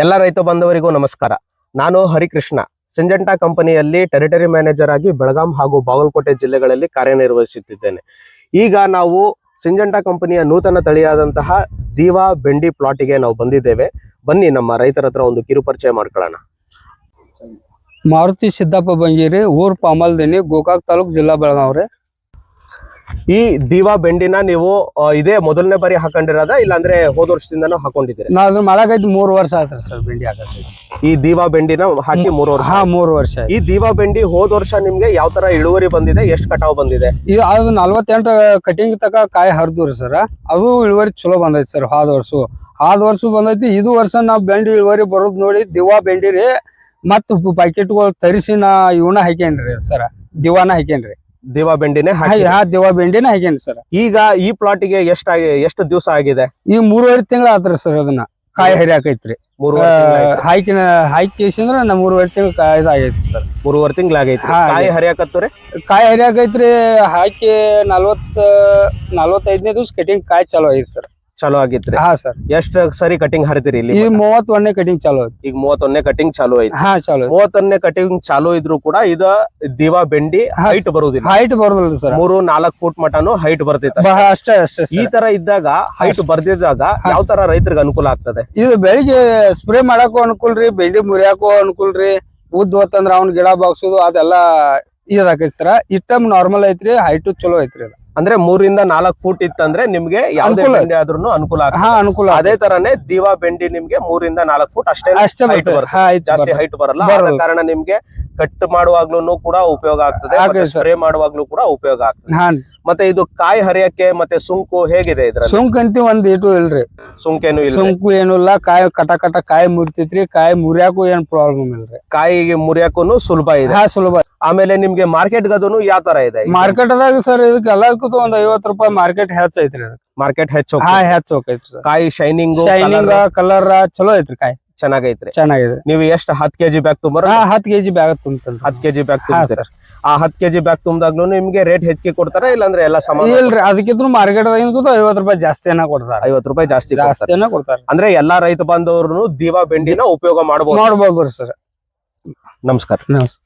ಎಲ್ಲ ರೈತ ಬಾಂಧವರಿಗೂ ನಮಸ್ಕಾರ. ನಾನು ಹರಿಕೃಷ್ಣ. ಸಿಂಜೆಂಟಾ ಕಂಪನಿಯಲ್ಲಿ ಟೆರಿಟರಿ ಮ್ಯಾನೇಜರ್ ಆಗಿ ಬೆಳಗಾಂ ಹಾಗೂ ಬಾಗಲಕೋಟೆ ಜಿಲ್ಲೆಗಳಲ್ಲಿ ಕಾರ್ಯನಿರ್ವಹಿಸುತ್ತಿದ್ದೇನೆ. ಈಗ ನಾವು ಸಿಂಜೆಂಟಾ ಕಂಪನಿಯ ನೂತನ ತಳಿಯಾದಂತಹ ದೀವಾ ಬೆಂಡಿ ಪ್ಲಾಟಿಗೆ ನಾವು ಬಂದಿದ್ದೇವೆ. ಬನ್ನಿ, ನಮ್ಮ ರೈತರ ಹತ್ರ ಒಂದು ಕಿರು ಪರಿಚಯ ಮಾಡ್ಕೊಳ್ಳೋಣ. ಮಾರುತಿ ಸಿದ್ದಪ್ಪ ಬಂಗೀರಿ, ಊರ್ ಪಾಮಲ್ದಿನಿ, ಗೋಕಾಕ್ ತಾಲೂಕ್ ಜಿಲ್ಲಾ ಬೆಳಗಾವ್ ರೀ ಈ ದೀವಾ ಬೆಂಡಿನ ನೀವು ಆ, ಇದೇ ಮೊದಲನೇ ಬಾರಿ ಹಾಕೊಂಡಿರೋದ? ಇಲ್ಲಾಂದ್ರೆ ಹೋದ ವರ್ಷದಿಂದನೂ ಹಾಕೊಂಡಿದ್ದೀರಿ? ನಾ ಅದನ್ನ ಮಾಡಾಕೈತಿ ಮೂರ್ ವರ್ಷ ಆತ್ರಿ ಸರ್ ಬೆಂಡಿ ಹಾಕೈತಿ ಈ ದೀವಾ ಬೆಂಡಿನ ಹಾಕಿ ಮೂರು ವರ್ಷ ಹಾ ಮೂರ್ ವರ್ಷ ಆಯ್ತು. ಈ ದೀವಾ ಬೆಂಡಿ ಹೋದ ವರ್ಷ ನಿಮ್ಗೆ ಯಾವ ತರ ಇಳುವರಿ ಬಂದಿದೆ ಎಷ್ಟು ಕಟಾವ್ ಬಂದಿದೆ? ಇದು ಅದು ನಲ್ವತ್ತೆಂಟು ಕಟಿಂಗ್ ತಕ ಕಾಯಿ ಹರಿದ್ರಿ ಸರ್ ಅದು ಇಳುವರಿ ಚಲೋ ಬಂದೈತಿ ಸರ್ ಹಾದ ವರ್ಷ. ಹಾದ ವರ್ಷ ಬಂದೈತಿ ಇದು ವರ್ಷ ನಾವು ಬೆಂಡಿ ಇಳುವರಿ ಬರೋದ್ ನೋಡಿ ದಿವಾ ಬೆಂಡಿ ರೀ ಮತ್ತು ಪ್ಯಾಕೆಟ್ಗಳು ತರಿಸಿ ನಾ ಇವನ್ನ ಹಾಕೇನ್ರಿ ಸರ್ ದಿವಾನ ಹಾಕೇನ್ರಿ ದೀವಾ ಬೆಂಡಿನೇ ಹಾ ದಿವಾ ಬೆಂಡಿನ ಹಾಕೇನ್ರಿ ಸರ್. ಈಗ ಈ ಪ್ಲಾಟಿಗೆ ಎಷ್ಟ ಎಷ್ಟು ದಿವಸ ಆಗಿದೆ? ಈ ಮೂರುವರೆ ತಿಂಗಳ ಆತ್ರಿ ಸರ್ ಅದನ್ನ. ಕಾಯಿ ಹರಿಯಾಕೈತ್ರಿ. ಹಾಕಿನ ಹಾಕಿ ಅಂದ್ರ ನಮ್ ಮೂರುವರೆ ತಿಂಗಳ ಕಾಯಿ ಆಗೈತಿ ಸರ್. ಮೂರುವರೆ ತಿಂಗಳ ಆಗೈತಿ ಕಾಯಿ. ಹರಿಯಾಕತ್ತವ್ರೆ ಕಾಯಿ ಹರಿಯಾಕೈತ್ರಿ ಹಾಕಿ ನಲ್ವತ್ ನಲ್ವತ್ತೈದನೇ ದಿವಸ ಕಟಿಂಗ್ ಕಾಯಿ ಚಾಲು ಆಗೈತಿ ಸರ್. ಚಲೋ ಆಗಿತ್ರಿ? ಹಾ ಸರ್. ಎಷ್ಟ್ ಸರಿ ಕಟಿಂಗ್ ಹರಿತೀರಿ ಇಲ್ಲಿ? ಈ ಮೂವತ್ ಒಂದನೇ ಕಟಿಂಗ್ ಚಾಲು ಐತಿ ಈಗ ಮೂವತ್ತೊಂದನೇ ಕಟಿಂಗ್ ಚಾಲೂ ಐತಿ ಹಾ ಚಾಲು ಐತಿ ಮೂವತ್ತೊಂದನೇ ಕಟಿಂಗ್ ಚಾಲೂ ಇದ್ರು ಕೂಡ ಇದ ದಿವಾ ಬೆಂಡಿ ಹೈಟ್ ಬರುದಿಲ್ಲ. ಹೈಟ್ ಬರೋದಿಲ್ಲ ಸರ್. ಮೂರು ನಾಲ್ಕು ಫುಟ್ ಮಟನು ಹೈಟ್ ಬರ್ತೈತೆ ಅಷ್ಟೇ ಅಷ್ಟೇ ಈ ಸರ್ ತರ ಇದ್ದಾಗ ಹೈಟ್ ಬರ್ದಿದ್ದಾಗ ಯಾವ ತರ ರೈತರಿಗೆ ಅನುಕೂಲ ಆಗ್ತದೆ? ಇದು ಬೆಳಿಗ್ಗೆ ಸ್ಪ್ರೇ ಮಾಡಕ್ಕೂ ಅನುಕೂಲ ರೀ ಬೆಂಡಿ ಮುರಿಯಾಕೂ ಅನುಕೂಲ ರೀ ಉದ್ದ ಹೊತ್ತಂದ್ರ ಅವ್ನ ಗಿಡ ಬಾಗ್ಸೋದು ಅದೆಲ್ಲ ಇದಾಕೈತಿ ಸರ್. ಇಷ್ಟಮ್ ನಾರ್ಮಲ್ ಐತ್ರಿ ಹೈಟು ಚಲೋ ಐತ್ರಿ ಅದು. ಅಂದ್ರೆ ಮೂರಿಂದ ನಾಲ್ಕು ಫೂಟ್ ಇತ್ತಂದ್ರೆ ನಿಮ್ಗೆ ಯಾವ್ದೇ ಅನುಕೂಲ. ಬೆಂಡಿ ಆದ್ರೂ ಅನುಕೂಲ ಆಗುತ್ತೆ. ಹಾ ಅನುಕೂಲ ಅದೇ ತರನೇ ದಿವಾ ಬೆಂಡಿ ನಿಮ್ಗೆ ಮೂರಿಂದ ನಾಲ್ಕು ಫೂಟ್ ಅಷ್ಟೇ ಅಷ್ಟೇ height. ಹಾ ಜಾಸ್ತಿ. ಹೈಟ್ ಬರಲ್ಲ ಬರಲ್ಲ. ಆದ ಕಾರಣ ನಿಮ್ಗೆ ಕಟ್ ಮಾಡುವಾಗ್ಲೂ ಕೂಡ ಉಪಯೋಗ ಆಗ್ತದೆ sir. ಸ್ಪ್ರೇ ಮಾಡುವಾಗ್ಲೂ ಕೂಡ ಉಪಯೋಗ ಆಗ್ತದೆ ಹಾ ಮತ್ತೆ ಇದು ಕಾಯಿ ಹರಿಯಕ್ಕೆ ಮತ್ತೆ ಸುಂಕು ಹೇಗಿದೆ ಇದ್ರಲ್ಲಿ ಸುಂಕ್ ಅಂತಿ ಒಂದ್ ಇಟು ಇಲ್ರಿ ಸುಂಕೇನು ಇಲ್ಲ ಸುಂಕು ಏನು ಇಲ್ಲ ಕಾಯಿ ಕಟ ಕಟ ಕಾಯಿ ಮುರಿತೈತ್ರಿ ಕಾಯಿ ಮುರಿಯಾಕು ಏನ್ ಪ್ರಾಬ್ಲಮ್ ಇಲ್ರಿ ಕಾಯಿಗೆ ಮುರಿಯಕ್ಕೂ ಸುಲಭ ಇದೆ ಹಾ ಸುಲಭ ಆಮೇಲೆ ನಿಮ್ಗೆ ಮಾರ್ಕೆಟ್ ಗದನು ಯಾವ ತರ ಇದೆ ಮಾರ್ಕೆಟ್ ದಾಗ ಸರ್ ಇದಕ್ಕೆ ಎಲ್ಲದಕ್ಕೂ ಒಂದ್ ಐವತ್ ರೂಪಾಯಿ ಮಾರ್ಕೆಟ್ ಹೆಚ್ಚ ಐತ್ರಿ. ಮಾರ್ಕೆಟ್ ಹೆಚ್ಚು ಹಾ ಹೆಚ್ಚ ಸರ್ ಕಾಯಿ ಶೈನಿಂಗ್ ಶೈನಿಂಗ್ ಕಲರ್ ಚಲೋ ಐತ್ರಿ ಕಾಯಿ. ಚೆನ್ನಾಗೈತ್ರಿ. ಚೆನ್ನಾಗಿದೆ. ನೀವು ಎಷ್ಟು ಹತ್ ಕೆಜಿ ಬ್ಯಾಗ್ ತುಂಬರ? ಹಾ ಹತ್ ಕೆಜಿ ಬ್ಯಾಗ್ ತುಂಬ ಹತ್ ಕೆಜಿ ಬ್ಯಾಗ್ ತುಂಬ ಆ ಹತ್ ಕೆಜಿ ಬ್ಯಾಗ್ ತುಂಬ್ದಾಗ್ಲೂ ನಿಮ್ಗೆ ರೇಟ್ ಹೆಚ್ಚಿಗೆ ಕೊಡ್ತಾರ ಇಲ್ಲಾಂದ್ರೆ ಎಲ್ಲ ಸಮಾನ? ಇಲ್ರಿ ಅದಕ್ಕಿದ್ರು ಮಾರ್ಕೆಟ್ ಐವತ್ ರೂಪಾಯಿ ಜಾಸ್ತಿ ಕೊಡ್ತಾರೆ. ಐವತ್ ರೂಪಾಯಿ ಜಾಸ್ತಿ ಕೊಡ್ತಾರೆ. ಅಂದ್ರೆ ಎಲ್ಲಾ ರೈತ ಬಾಂಧವರು ದಿವಾ ಬೆಂಡಿನ ಉಪಯೋಗ ಮಾಡಬಹುದು ಮಾಡ್ಬೋದು ಸರ್ ನಮಸ್ಕಾರ. ನಮಸ್ತೆ.